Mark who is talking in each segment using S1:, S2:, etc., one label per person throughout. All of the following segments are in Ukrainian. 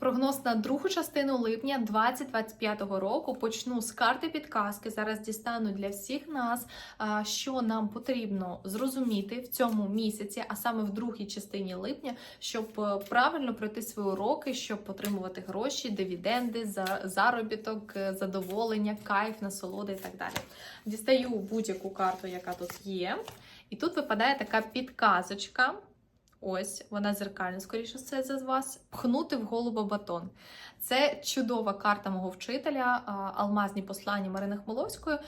S1: Прогноз на другу частину липня 2025 року почну з карти підказки. Зараз дістану для всіх нас, що нам потрібно зрозуміти в цьому місяці, а саме в другій частині липня, щоб е, правильно пройти свої уроки, щоб отримувати гроші, дивіденди, за- заробіток, е, задоволення, кайф, насолоди і так далі. Дістаю будь-яку карту, яка тут є, і тут випадає така підказочка. Ось вона зеркальна, скоріше все за вас. Пхнути в голуба батон. Це чудова карта мого вчителя, алмазні послання Марини Хмеловської.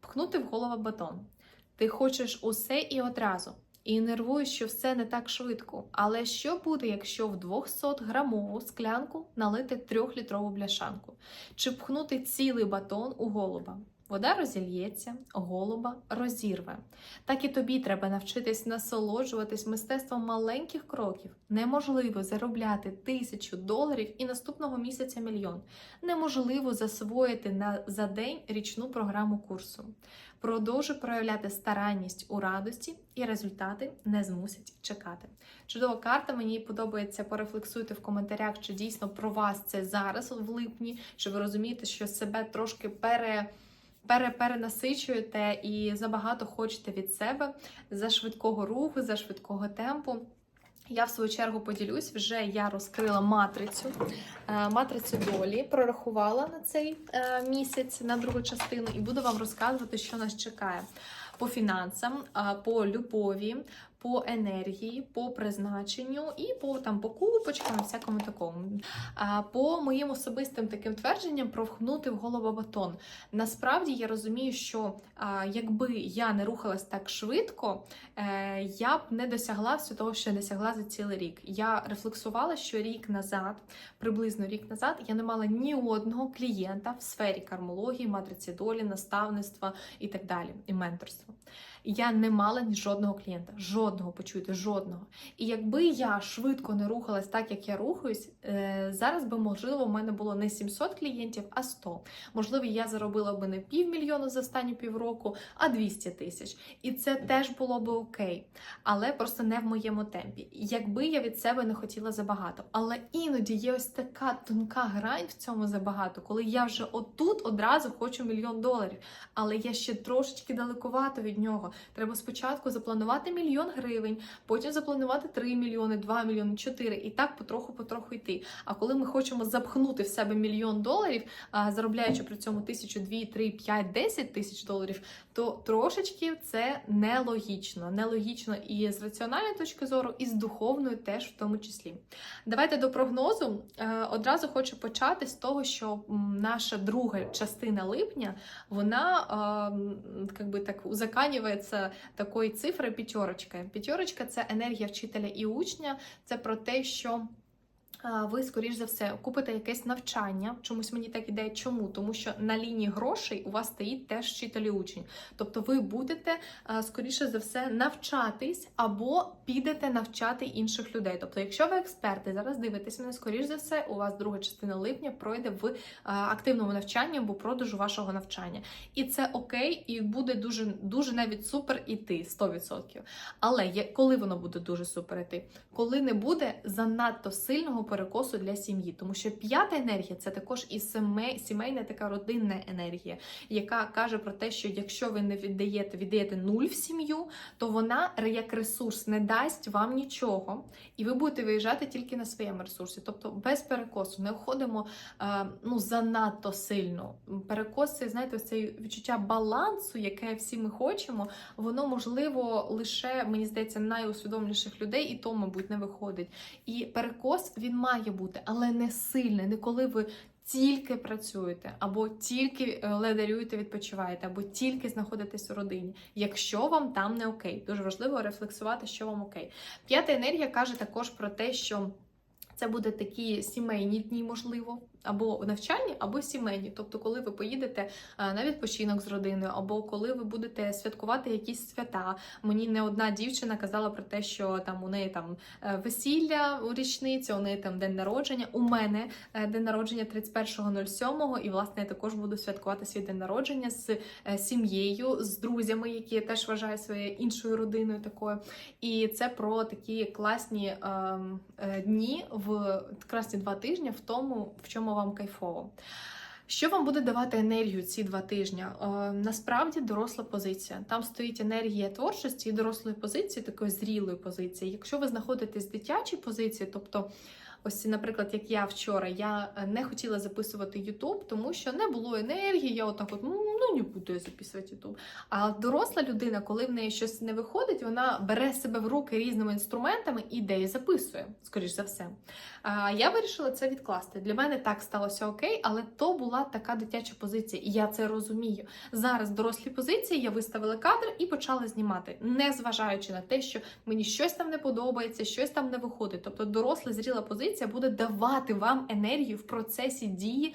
S1: Пхнути в голова батон. Ти хочеш усе і одразу. І нервуєш, що все не так швидко. Але що буде, якщо в 200 грамову склянку налити 3-літрову бляшанку? Чи пхнути цілий батон у голуба? Вода розільється, голуба розірве. Так і тобі треба навчитись насолоджуватись мистецтвом маленьких кроків. Неможливо заробляти тисячу доларів і наступного місяця мільйон. Неможливо засвоїти на за день річну програму курсу. Продовжуй проявляти старанність у радості, і результати не змусять чекати. Чудова карта. Мені подобається. Порефлексуйте в коментарях, чи дійсно про вас це зараз в липні, чи ви розумієте, що себе трошки пере перенасичуєте і забагато хочете від себе за швидкого руху, за швидкого темпу. Я в свою чергу поділюсь, вже я розкрила матрицю, е, матрицю долі, прорахувала на цей е, місяць на другу частину, і буду вам розказувати, що нас чекає по фінансам, по любові, по енергії, по призначенню і по там покупочкам, всякому такому. А по моїм особистим таким твердженням провхнути в голову батон. Насправді я розумію, що а, якби я не рухалась так швидко, е, я б не досягла всього того, що я досягла за цілий рік. Я рефлексувала, що рік назад, приблизно рік назад, я не мала ні одного клієнта в сфері кармології, матриці долі, наставництва і так далі, і менторства. Я не мала ні жодного клієнта, жодного почуйте, жодного. І якби я швидко не рухалась так, як я рухаюсь, е, зараз би можливо в мене було не 700 клієнтів, а 100. Можливо, я заробила би не півмільйона за останні півроку, а 200 тисяч. І це теж було би окей, але просто не в моєму темпі. Якби я від себе не хотіла забагато. Але іноді є ось така тонка грань в цьому забагато, коли я вже отут одразу хочу мільйон доларів, але я ще трошечки далекувато від нього. Треба спочатку запланувати мільйон гривень, потім запланувати 3 мільйони, 2 мільйони, 4 і так потроху-потроху йти. А коли ми хочемо запхнути в себе мільйон доларів, заробляючи при цьому тисячу, дві, три, п'ять, десять тисяч доларів, то трошечки це нелогічно. Нелогічно і з раціональної точки зору, і з духовної теж в тому числі. Давайте до прогнозу. Е, Одразу хочу почати з того, що наша друга частина липня, вона ем, как би так узаканюється такою цифрою п'ятерочка. П'ятерочка це енергія вчителя і учня. Це про те, що. Ви, скоріш за все, купите якесь навчання. Чомусь мені так іде. Чому? Тому що на лінії грошей у вас стоїть теж вчитель і учень. Тобто ви будете, скоріше за все, навчатись або підете навчати інших людей. Тобто, якщо ви експерти, зараз дивитесь мене, скоріш за все, у вас друга частина липня пройде в активному навчанні або продажу вашого навчання. І це окей, і буде дуже дуже навіть супер іти 100%. Але коли воно буде дуже супер іти? Коли не буде занадто сильного перекосу для сім'ї, тому що п'ята енергія це також і сімей, сімейна така родинна енергія, яка каже про те, що якщо ви не віддаєте, віддаєте нуль в сім'ю, то вона як ресурс не дасть вам нічого, і ви будете виїжджати тільки на своєму ресурсі, тобто без перекосу, не входимо е, ну занадто сильно. Перекос знаєте, це відчуття балансу, яке всі ми хочемо, воно можливо лише мені здається найусвідомленіших людей, і то, мабуть, не виходить. І перекос він має бути, але не сильне, не коли ви. Тільки працюєте, або тільки е, ледарюєте, відпочиваєте, або тільки знаходитесь у родині, якщо вам там не окей. Дуже важливо рефлексувати, що вам окей. П'ята енергія каже також про те, що це буде такі сімейні дні, можливо, або навчальні, або сімейні. Тобто, коли ви поїдете е, на відпочинок з родиною, або коли ви будете святкувати якісь свята. Мені не одна дівчина казала про те, що там у неї там е, весілля у річницю, у неї там день народження. У мене е, день народження 31.07, і власне я також буду святкувати свій день народження з е, сім'єю, з друзями, які я теж вважаю своєю іншою родиною такою. І це про такі класні ем, е, дні в красні два тижні в тому, в чому вам кайфово. Що вам буде давати енергію ці два тижні? Е, насправді доросла позиція. Там стоїть енергія творчості і дорослої позиції, такої зрілої позиції. Якщо ви знаходитесь в дитячій позиції, тобто. Ось, наприклад, як я вчора, я е, не хотіла записувати YouTube, тому що не було енергії. Я отак, от ну не буду я записувати YouTube. А доросла людина, коли в неї щось не виходить, вона бере себе в руки різними інструментами і йде і записує, скоріш за все. А я вирішила це відкласти. Для мене так сталося окей, але то була така дитяча позиція, і я це розумію. Зараз в дорослій позиції я виставила кадр і почала знімати, не зважаючи на те, що мені щось там не подобається, щось там не виходить. Тобто доросла зріла позиція буде давати вам енергію в процесі дії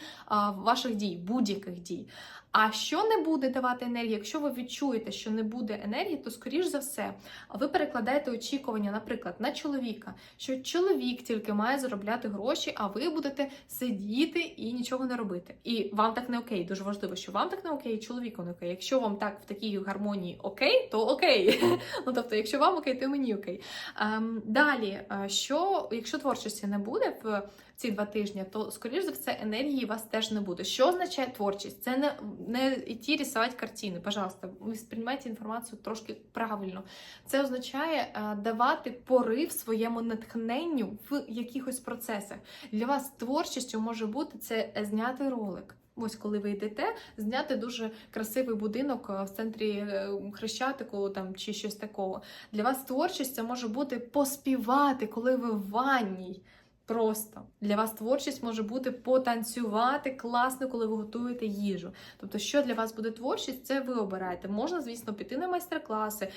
S1: ваших дій, будь-яких дій. А що не буде давати енергії, якщо ви відчуєте, що не буде енергії, то скоріш за все ви перекладаєте очікування, наприклад, на чоловіка, що чоловік тільки має заробляти гроші, а ви будете сидіти і нічого не робити. І вам так не окей. Дуже важливо, що вам так не окей, і чоловіку не окей. Якщо вам так в такій гармонії окей, то окей. Ну тобто, якщо вам окей, то мені окей. Ем, Далі, е, що якщо творчості не буде в ці два тижні, то скоріш за все енергії у вас теж не буде. Що означає творчість? Це не не йти рисувати картини. Пожалуйста, ви сприймайте інформацію трошки правильно. Це означає е, давати порив своєму натхненню в якихось процесах. Для вас творчістю може бути це зняти ролик. Ось, коли ви йдете, зняти дуже красивий будинок е, в центрі е, хрещатику там чи щось такого. Для вас творчість це може бути поспівати, коли ви в ванній. Просто для вас творчість може бути потанцювати класно, коли ви готуєте їжу. Тобто, що для вас буде творчість, це ви обираєте. Можна, звісно, піти на майстер-класи,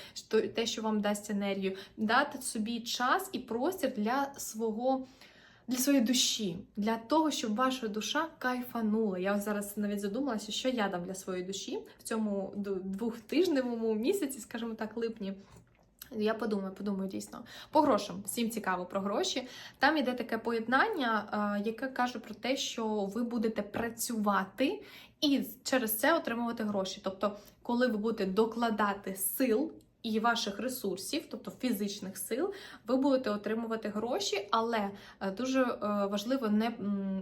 S1: те, що вам дасть енергію, дати собі час і простір для свого. Для своєї душі, для того, щоб ваша душа кайфанула. Я зараз навіть задумалася, що я дам для своєї душі в цьому двохтижневому місяці, скажімо так, липні. Я подумаю, подумаю дійсно. По грошам, всім цікаво про гроші. Там іде таке поєднання, яке каже про те, що ви будете працювати і через це отримувати гроші. Тобто, коли ви будете докладати сил і ваших ресурсів, тобто фізичних сил, ви будете отримувати гроші, але е, дуже е, важливо не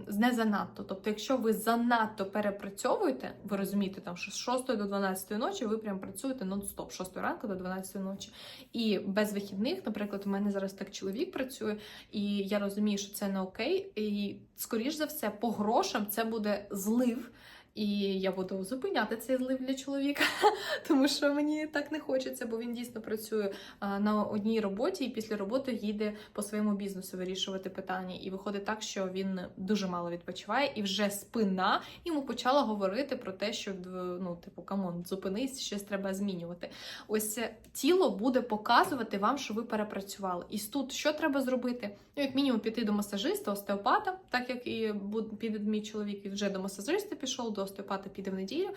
S1: не занадто. Тобто, якщо ви занадто перепрацьовуєте, ви розумієте, там що з 6 до 12 ночі ви прям працюєте нон-стоп, з 6 ранку до 12 ночі. І без вихідних, наприклад, у мене зараз так чоловік працює, і я розумію, що це не окей. І скоріш за все, по грошам це буде злив. І я буду зупиняти цей злив для чоловіка, тому що мені так не хочеться, бо він дійсно працює на одній роботі і після роботи їде по своєму бізнесу вирішувати питання. І виходить так, що він дуже мало відпочиває, і вже спина йому почала говорити про те, що ну, типу, камон, зупинись, щось треба змінювати. Ось тіло буде показувати вам, що ви перепрацювали. І тут що треба зробити? Ну, як мінімум, піти до масажиста, остеопата, так як і піде мій чоловік, він вже до масажиста пішов. до остеопата піде в неділю,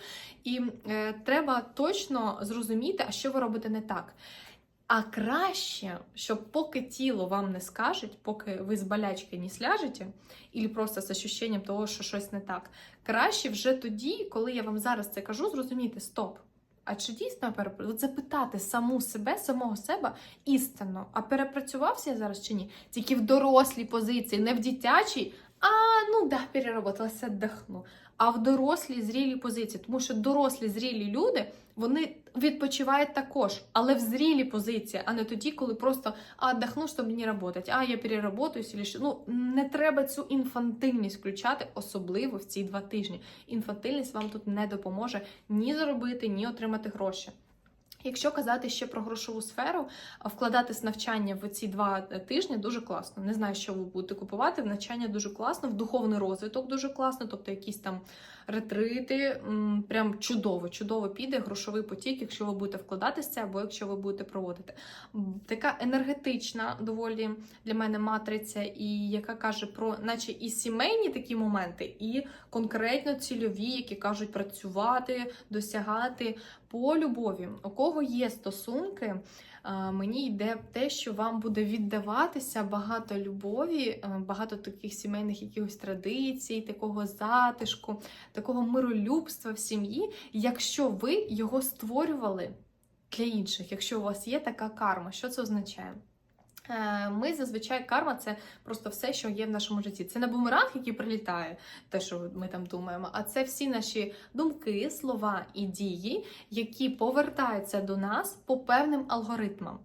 S1: і е, треба точно зрозуміти, а що ви робите не так. А краще, щоб поки тіло вам не скажуть, поки ви з болячки не сляжете, і просто з ощущенням того, що щось не так, краще вже тоді, коли я вам зараз це кажу, зрозуміти стоп. А чи дійсно От запитати саму себе, самого себе істинно, а перепрацювався я зараз чи ні? Тільки в дорослій позиції, не в дитячій, а ну да, переработалася, дихну а в дорослій зрілій позиції. Тому що дорослі зрілі люди вони відпочивають також, але в зрілій позиції, а не тоді, коли просто а дохну, щоб не працювати, а я переработаюсь. Ну не треба цю інфантильність включати, особливо в ці два тижні. Інфантильність вам тут не допоможе ні заробити, ні отримати гроші. Якщо казати ще про грошову сферу, вкладатись навчання в ці два тижні дуже класно. Не знаю, що ви будете купувати. В навчання дуже класно, в духовний розвиток дуже класно, тобто якісь там ретрити. Прям чудово, чудово піде грошовий потік, якщо ви будете вкладатися, або якщо ви будете проводити. Така енергетична доволі для мене матриця, і яка каже про, наче і сімейні такі моменти, і конкретно цільові, які кажуть працювати, досягати по любові. У кого є стосунки, мені йде те, що вам буде віддаватися багато любові, багато таких сімейних якихось традицій, такого затишку, такого миролюбства в сім'ї, якщо ви його створювали для інших, якщо у вас є така карма, що це означає? Е, Ми зазвичай карма це просто все, що є в нашому житті. Це не бумеранг, який прилітає, те, що ми там думаємо, а це всі наші думки, слова і дії, які повертаються до нас по певним алгоритмам.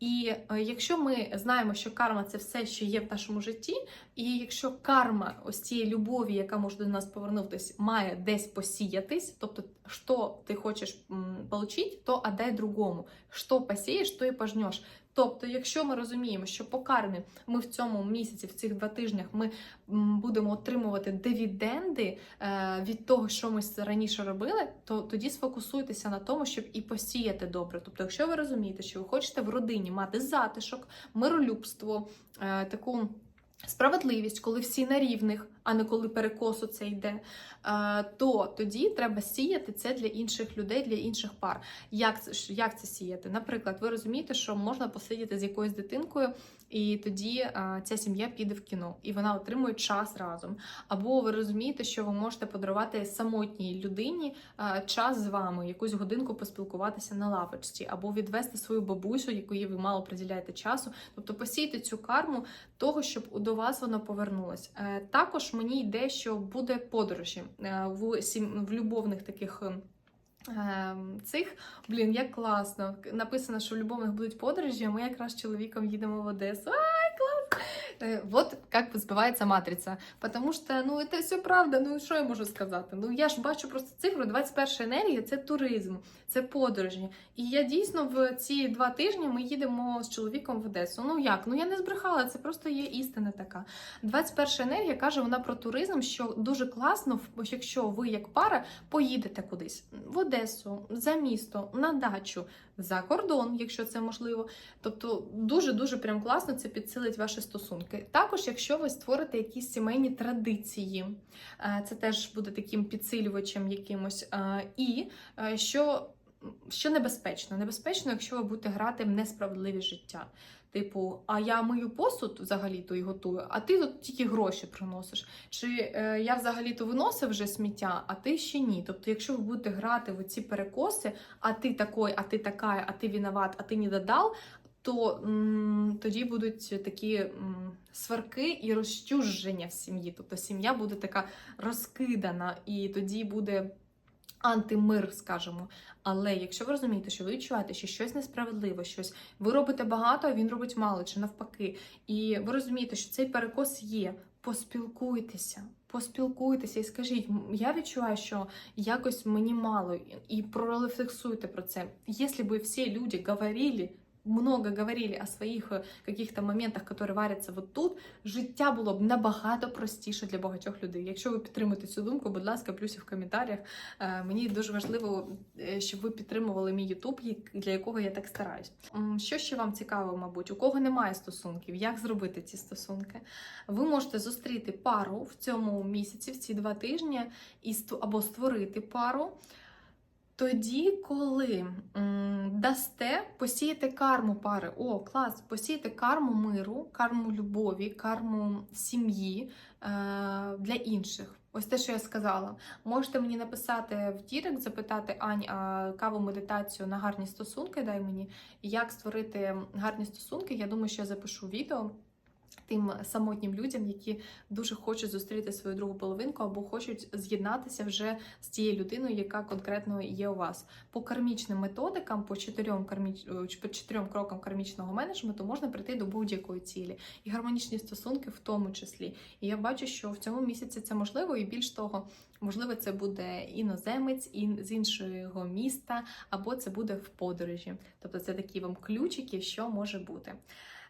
S1: І е, якщо ми знаємо, що карма це все, що є в нашому житті, і якщо карма ось цієї любові, яка може до нас повернутися, має десь посіятись, тобто, що ти хочеш получить, то отдай другому. Що посієш, то і пожнеш. Тобто, якщо ми розуміємо, що по кармі ми в цьому місяці, в цих два тижнях, ми будемо отримувати дивіденди е, від того, що ми раніше робили, то тоді сфокусуйтеся на тому, щоб і посіяти добре. Тобто, якщо ви розумієте, що ви хочете в родині мати затишок, миролюбство, е, таку. Справедливість, коли всі на рівних, а не коли перекосу це йде, е, то тоді треба сіяти це для інших людей, для інших пар. Як це як це сіяти? Наприклад, ви розумієте, що можна посидіти з якоюсь дитинкою, і тоді е, ця сім'я піде в кіно, і вона отримує час разом. Або ви розумієте, що ви можете подарувати самотній людині е, час з вами, якусь годинку поспілкуватися на лавочці, або відвести свою бабусю, якої ви мало приділяєте часу. Тобто посійте цю карму того, щоб до вас воно повернулось. Також мені йде, що буде подорожі е, в в любовних таких. е, ем, Цих, блін, як класно. Написано, що в любовних будуть подорожі, а ми якраз з чоловіком їдемо в Одесу. Ай, клас! Е, Вот як збивається матриця. Потому що, ну, це все правда. Ну, що я можу сказати? Ну, я ж бачу просто цифру 21 енергія це туризм, це подорожі. І я дійсно в ці два тижні ми їдемо з чоловіком в Одесу. Ну як? Ну я не збрехала, це просто є істина така. 21 енергія каже вона про туризм, що дуже класно, якщо ви як пара поїдете кудись в Одесу, за місто, на дачу, за кордон, якщо це можливо. Тобто дуже дуже прям класно це підсилить ваші стосунки. Також, якщо ви створите якісь сімейні традиції, е, це теж буде таким підсилювачем якимось. Е, І е, що. Що небезпечно? Небезпечно, якщо ви будете грати в несправедливі життя. Типу, а я мию посуд взагалі-то і готую, а ти тут тільки гроші приносиш. Чи е, я взагалі-то виносив вже сміття, а ти ще ні. Тобто, якщо ви будете грати в ці перекоси, а ти такой, а ти така, а ти виноват, а ти не додав, то м, тоді будуть такі м, сварки і розчуження в сім'ї. Тобто сім'я буде така розкидана, і тоді буде антимир, скажімо. Але якщо ви розумієте, що ви відчуваєте, що щось несправедливо, щось ви робите багато, а він робить мало, чи навпаки, і ви розумієте, що цей перекос є, поспілкуйтеся. Поспілкуйтеся і скажіть, «М, я відчуваю, що якось мені мало, і прорефлексуйте про це. Якщо б всі люди говорили, много говорили о своїх е, каких-то моментах, які варяться вот тут, життя було б набагато простіше для багатьох людей. Якщо ви підтримуєте цю думку, будь ласка, плюсів в коментарях. Е, Мені дуже важливо, е, щоб ви підтримували мій Ютуб, для якого я так стараюсь. Що ще вам цікаво, мабуть, у кого немає стосунків, як зробити ці стосунки? Ви можете зустріти пару в цьому місяці, в ці два тижні, і або створити пару. Тоді, коли дасте, посіяти карму пари. О, клас! Посіяти карму миру, карму любові, карму сім'ї е, для інших. Ось те, що я сказала. Можете мені написати в Дірект, запитати Ань, а каву медитацію на гарні стосунки дай мені. Як створити гарні стосунки? Я думаю, що я запишу відео тим самотнім людям, які дуже хочуть зустріти свою другу половинку або хочуть з'єднатися вже з тією людиною, яка конкретно є у вас. По кармічним методикам, по чотирьом карміч... е, по чотирьом крокам кармічного менеджменту можна прийти до будь-якої цілі, і гармонічні стосунки в тому числі. І я бачу, що в цьому місяці це можливо, і більш того, можливо, це буде іноземець і з іншого міста, або це буде в подорожі. Тобто, це такі вам ключики, що може бути.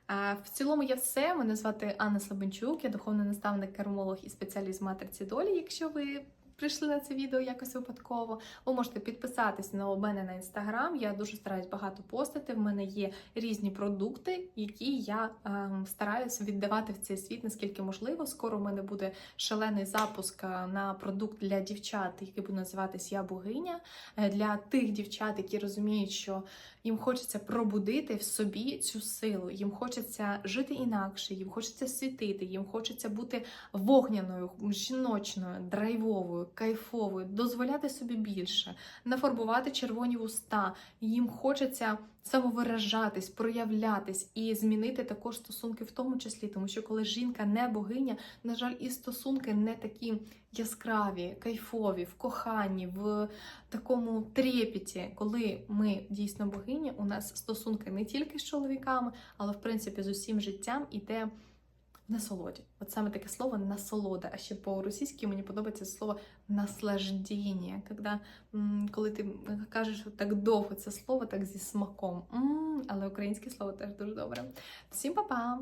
S1: В цілому я все. Мене звати Анна Слабенчук, я духовний наставник, кермолог і спеціаліст матриці долі. Якщо ви прийшли на це відео якось випадково, ви можете підписатись на мене на інстаграм. Я дуже стараюсь багато постити. В мене є різні продукти, які я ем, стараюся віддавати в цей світ наскільки можливо. Скоро в мене буде шалений запуск е, на продукт для дівчат, який буде називатись Я богиня. Е, Для тих дівчат, які розуміють, що їм хочеться пробудити в собі цю силу, їм хочеться жити інакше, їм хочеться світити, їм хочеться бути вогняною, жіночною, драйвовою. Кайфовою, дозволяти собі більше, нафарбувати червоні вуста. Їм хочеться самовиражатись, проявлятись і змінити також стосунки в тому числі, тому що коли жінка не богиня, на жаль, і стосунки не такі яскраві, кайфові, в коханні, в такому трепеті, коли ми дійсно богині, у нас стосунки не тільки з чоловіками, але в принципі з усім життям іде насолоді. От саме таке слово насолода. А ще по-російськи мені подобається слово наслаждіння. Когда, коли ти кажеш так довго це слово, так зі смаком. М, але українське слово теж дуже добре. Всім па-па!